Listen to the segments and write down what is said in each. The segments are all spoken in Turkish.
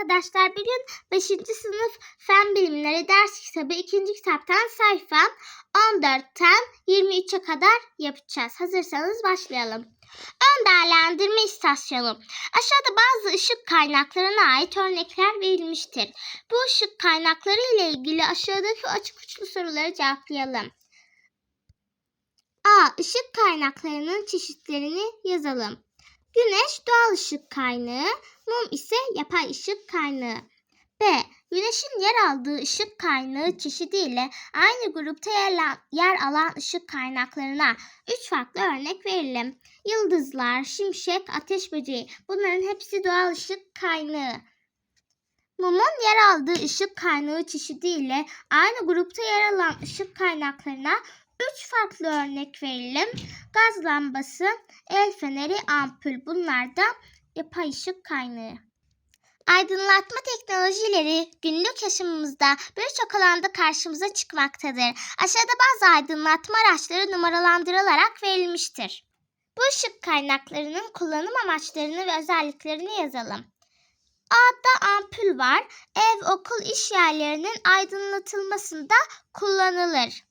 arkadaşlar. Bugün 5. sınıf fen bilimleri ders kitabı 2. kitaptan sayfa 14'ten 23'e kadar yapacağız. Hazırsanız başlayalım. Ön değerlendirme istasyonu. Aşağıda bazı ışık kaynaklarına ait örnekler verilmiştir. Bu ışık kaynakları ile ilgili aşağıdaki açık uçlu soruları cevaplayalım. A. Işık kaynaklarının çeşitlerini yazalım. Güneş doğal ışık kaynağı, mum ise yapay ışık kaynağı. B. Güneşin yer aldığı ışık kaynağı çeşidiyle aynı grupta yer, alan- ışık kaynaklarına üç farklı örnek verelim. Yıldızlar, şimşek, ateş böceği. Bunların hepsi doğal ışık kaynağı. Mumun yer aldığı ışık kaynağı çeşidiyle aynı grupta yer alan ışık kaynaklarına üç farklı örnek verelim. Gaz lambası, el feneri, ampul. Bunlar da yapay ışık kaynağı. Aydınlatma teknolojileri günlük yaşamımızda birçok alanda karşımıza çıkmaktadır. Aşağıda bazı aydınlatma araçları numaralandırılarak verilmiştir. Bu ışık kaynaklarının kullanım amaçlarını ve özelliklerini yazalım. A'da ampul var. Ev, okul, iş yerlerinin aydınlatılmasında kullanılır.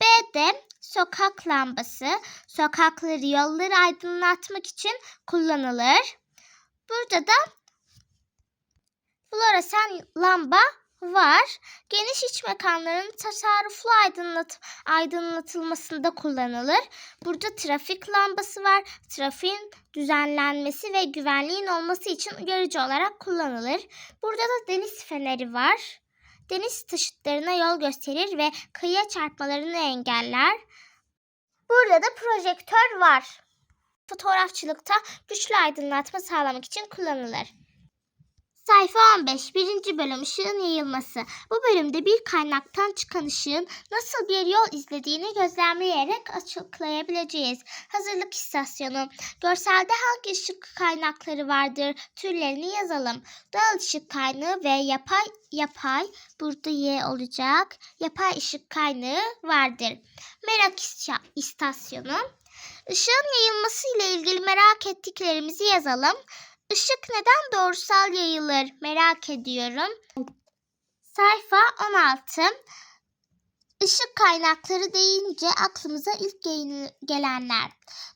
B'de sokak lambası. Sokakları, yolları aydınlatmak için kullanılır. Burada da floresan lamba var. Geniş iç mekanların tasarruflu aydınlat aydınlatılmasında kullanılır. Burada trafik lambası var. Trafiğin düzenlenmesi ve güvenliğin olması için uyarıcı olarak kullanılır. Burada da deniz feneri var. Deniz taşıtlarına yol gösterir ve kıyıya çarpmalarını engeller. Burada da projektör var. Fotoğrafçılıkta güçlü aydınlatma sağlamak için kullanılır. Sayfa 15. Birinci bölüm ışığın yayılması. Bu bölümde bir kaynaktan çıkan ışığın nasıl bir yol izlediğini gözlemleyerek açıklayabileceğiz. Hazırlık istasyonu. Görselde hangi ışık kaynakları vardır? Türlerini yazalım. Doğal ışık kaynağı ve yapay yapay burada Y olacak. Yapay ışık kaynağı vardır. Merak istasyonu. Işığın yayılması ile ilgili merak ettiklerimizi yazalım. Işık neden doğrusal yayılır merak ediyorum. Sayfa 16. Işık kaynakları deyince aklımıza ilk gel- gelenler.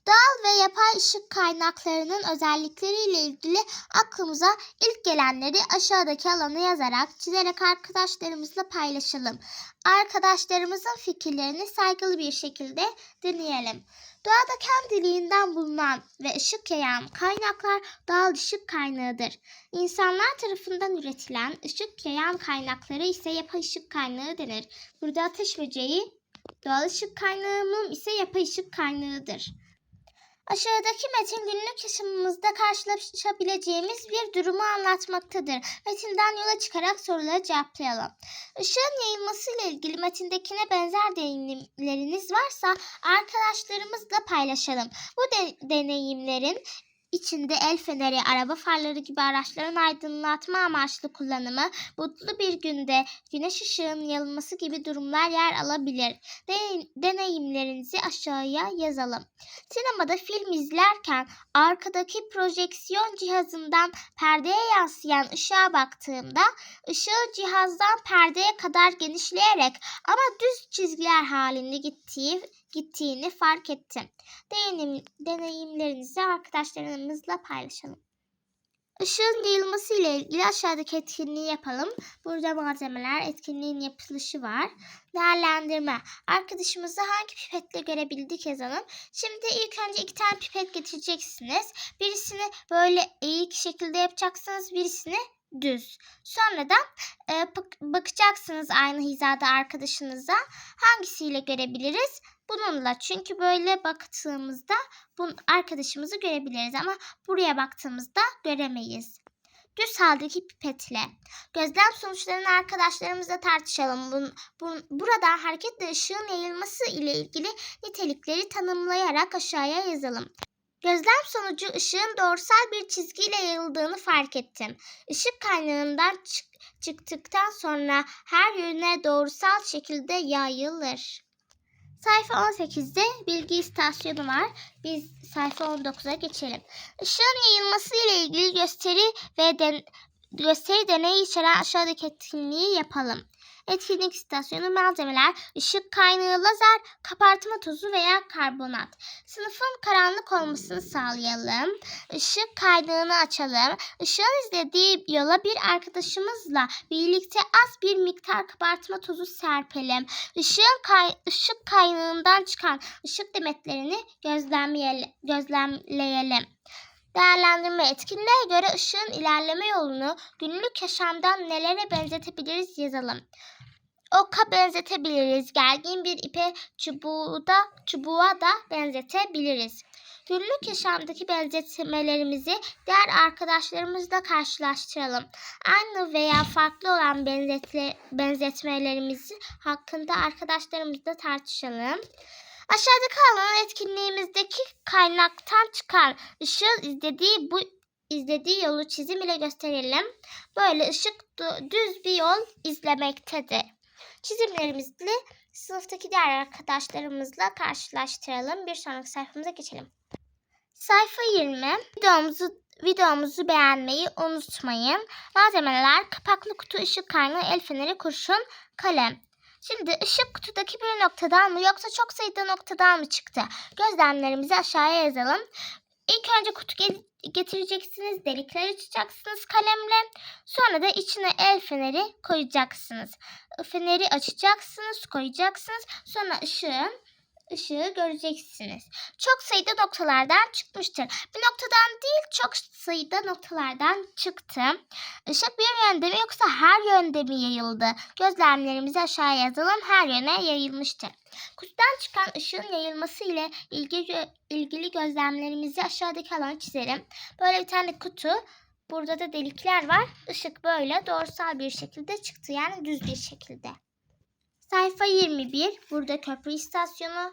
Doğal ve yapay ışık kaynaklarının özellikleriyle ilgili aklımıza ilk gelenleri aşağıdaki alana yazarak, çizerek arkadaşlarımızla paylaşalım. Arkadaşlarımızın fikirlerini saygılı bir şekilde dinleyelim. Doğada kendiliğinden bulunan ve ışık yayan kaynaklar doğal ışık kaynağıdır. İnsanlar tarafından üretilen ışık yayan kaynakları ise yapay ışık kaynağı denir. Burada ateş böceği doğal ışık kaynağı, mum ise yapay ışık kaynağıdır. Aşağıdaki metin günlük yaşamımızda karşılaşabileceğimiz bir durumu anlatmaktadır. Metinden yola çıkarak soruları cevaplayalım. Işığın yayılması ile ilgili metindekine benzer deneyimleriniz varsa arkadaşlarımızla paylaşalım. Bu de- deneyimlerin içinde el feneri, araba farları gibi araçların aydınlatma amaçlı kullanımı, mutlu bir günde güneş ışığının yayılması gibi durumlar yer alabilir. De- deneyimlerinizi aşağıya yazalım. Sinemada film izlerken arkadaki projeksiyon cihazından perdeye yansıyan ışığa baktığımda ışığı cihazdan perdeye kadar genişleyerek ama düz çizgiler halinde gittiği gittiğini fark ettim. Deneyim, deneyimlerinizi arkadaşlarımızla paylaşalım. Işığın yayılması ile ilgili aşağıdaki etkinliği yapalım. Burada malzemeler, etkinliğin yapılışı var. Değerlendirme. Arkadaşımızı hangi pipetle görebildik yazalım. Şimdi ilk önce iki tane pipet getireceksiniz. Birisini böyle eğik şekilde yapacaksınız. Birisini düz. Sonra da e, bak- bakacaksınız aynı hizada arkadaşınıza. Hangisiyle görebiliriz? Bununla. Çünkü böyle baktığımızda bun, arkadaşımızı görebiliriz ama buraya baktığımızda göremeyiz. Düz haldeki pipetle. Gözlem sonuçlarını arkadaşlarımızla tartışalım. Bun, bun, burada hareketle ışığın yayılması ile ilgili nitelikleri tanımlayarak aşağıya yazalım. Gözlem sonucu ışığın doğrusal bir çizgiyle yayıldığını fark ettim. Işık kaynağından çık- çıktıktan sonra her yöne doğrusal şekilde yayılır. Sayfa 18'de bilgi istasyonu var. Biz sayfa 19'a geçelim. Işığın yayılması ile ilgili gösteri ve den- gösteri deneyi içeren aşağıdaki etkinliği yapalım. Etkinlik istasyonu malzemeler, ışık kaynağı, lazer, kabartma tozu veya karbonat. Sınıfın karanlık olmasını sağlayalım. Işık kaynağını açalım. Işığın izlediği yola bir arkadaşımızla birlikte az bir miktar kabartma tozu serpelim. Işığın kay- ışık kaynağından çıkan ışık demetlerini gözlemleyelim. gözlemleyelim. Değerlendirme etkinliğe göre ışığın ilerleme yolunu günlük yaşamdan nelere benzetebiliriz yazalım. Oka benzetebiliriz. Gergin bir ipe çubuğu da, çubuğa da benzetebiliriz. Günlük yaşamdaki benzetmelerimizi diğer arkadaşlarımızla karşılaştıralım. Aynı veya farklı olan benzetle, benzetmelerimiz hakkında arkadaşlarımızla tartışalım. Aşağıdaki alan etkinliğimizdeki kaynaktan çıkan ışığın izlediği bu izlediği yolu çizim ile gösterelim. Böyle ışık düz bir yol izlemektedir. Çizimlerimizi sınıftaki diğer arkadaşlarımızla karşılaştıralım. Bir sonraki sayfamıza geçelim. Sayfa 20. Videomuzu videomuzu beğenmeyi unutmayın. Malzemeler kapaklı kutu, ışık kaynağı, el feneri, kurşun, kalem. Şimdi ışık kutudaki bir noktadan mı yoksa çok sayıda noktadan mı çıktı? Gözlemlerimizi aşağıya yazalım. İlk önce kutu ge- getireceksiniz, delikler açacaksınız kalemle. Sonra da içine el feneri koyacaksınız. Feneri açacaksınız, koyacaksınız. Sonra ışığın ışığı göreceksiniz. Çok sayıda noktalardan çıkmıştır. Bir noktadan değil çok sayıda noktalardan çıktı. Işık bir yönde mi yoksa her yönde mi yayıldı? Gözlemlerimizi aşağıya yazalım. Her yöne yayılmıştır. Kutudan çıkan ışığın yayılması ile ilgili, ilgili gözlemlerimizi aşağıdaki alana çizelim. Böyle bir tane kutu. Burada da delikler var. Işık böyle doğrusal bir şekilde çıktı. Yani düz bir şekilde. Sayfa 21. Burada köprü istasyonu.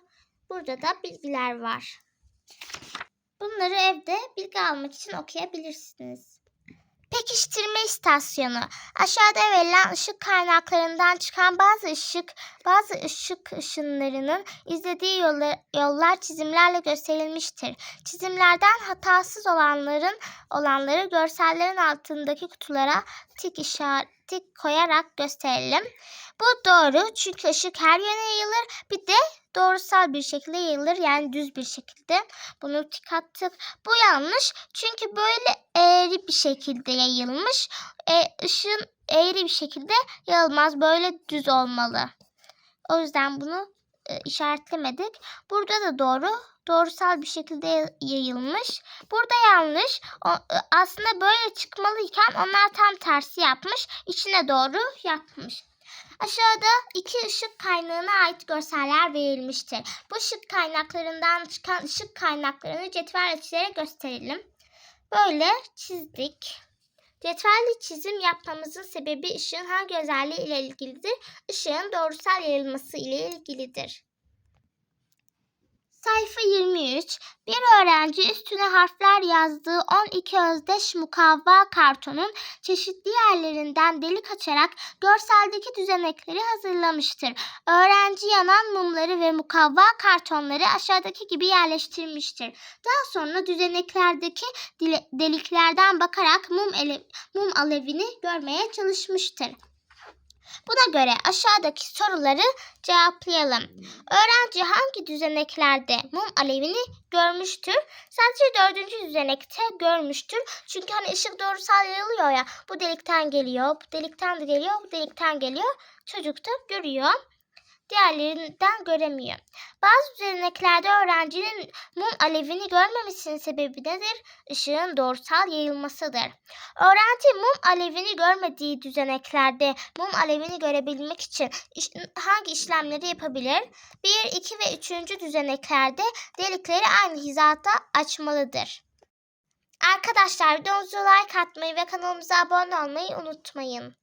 Burada da bilgiler var. Bunları evde bilgi almak için okuyabilirsiniz. Pekiştirme istasyonu. Aşağıda verilen ışık kaynaklarından çıkan bazı ışık, bazı ışık ışınlarının izlediği yollar, yollar çizimlerle gösterilmiştir. Çizimlerden hatasız olanların olanları görsellerin altındaki kutulara tik işaret tik koyarak gösterelim. Bu doğru çünkü ışık her yöne yayılır. Bir de doğrusal bir şekilde yayılır yani düz bir şekilde. Bunu tik attık. Bu yanlış çünkü böyle eğri bir şekilde yayılmış. E, ışığın eğri bir şekilde yayılmaz. Böyle düz olmalı. O yüzden bunu e, işaretlemedik. Burada da doğru. Doğrusal bir şekilde yay- yayılmış. Burada yanlış. O, e, aslında böyle çıkmalıyken onlar tam tersi yapmış. İçine doğru yapmış. Aşağıda iki ışık kaynağına ait görseller verilmiştir. Bu ışık kaynaklarından çıkan ışık kaynaklarını cetvelle çizerek gösterelim. Böyle çizdik. Cetvelle çizim yapmamızın sebebi ışığın hangi özelliği ile ilgilidir? Işığın doğrusal yayılması ile ilgilidir. Sayfa 23. Bir öğrenci üstüne harfler yazdığı 12 özdeş mukavva kartonun çeşitli yerlerinden delik açarak görseldeki düzenekleri hazırlamıştır. Öğrenci yanan mumları ve mukavva kartonları aşağıdaki gibi yerleştirmiştir. Daha sonra düzeneklerdeki deliklerden bakarak mum, ele- mum alevini görmeye çalışmıştır. Buna göre aşağıdaki soruları cevaplayalım. Öğrenci hangi düzeneklerde mum alevini görmüştür? Sadece dördüncü düzenekte görmüştür. Çünkü hani ışık doğrusal yayılıyor ya. Bu delikten geliyor, bu delikten de geliyor, bu delikten geliyor. Çocuk da görüyor. Diğerlerinden göremiyor. Bazı düzeneklerde öğrencinin mum alevini görmemesinin sebebi nedir? Işığın doğrusal yayılmasıdır. Öğrenci mum alevini görmediği düzeneklerde mum alevini görebilmek için hangi işlemleri yapabilir? 1, 2 ve 3. düzeneklerde delikleri aynı hizada açmalıdır. Arkadaşlar videomuza like atmayı ve kanalımıza abone olmayı unutmayın.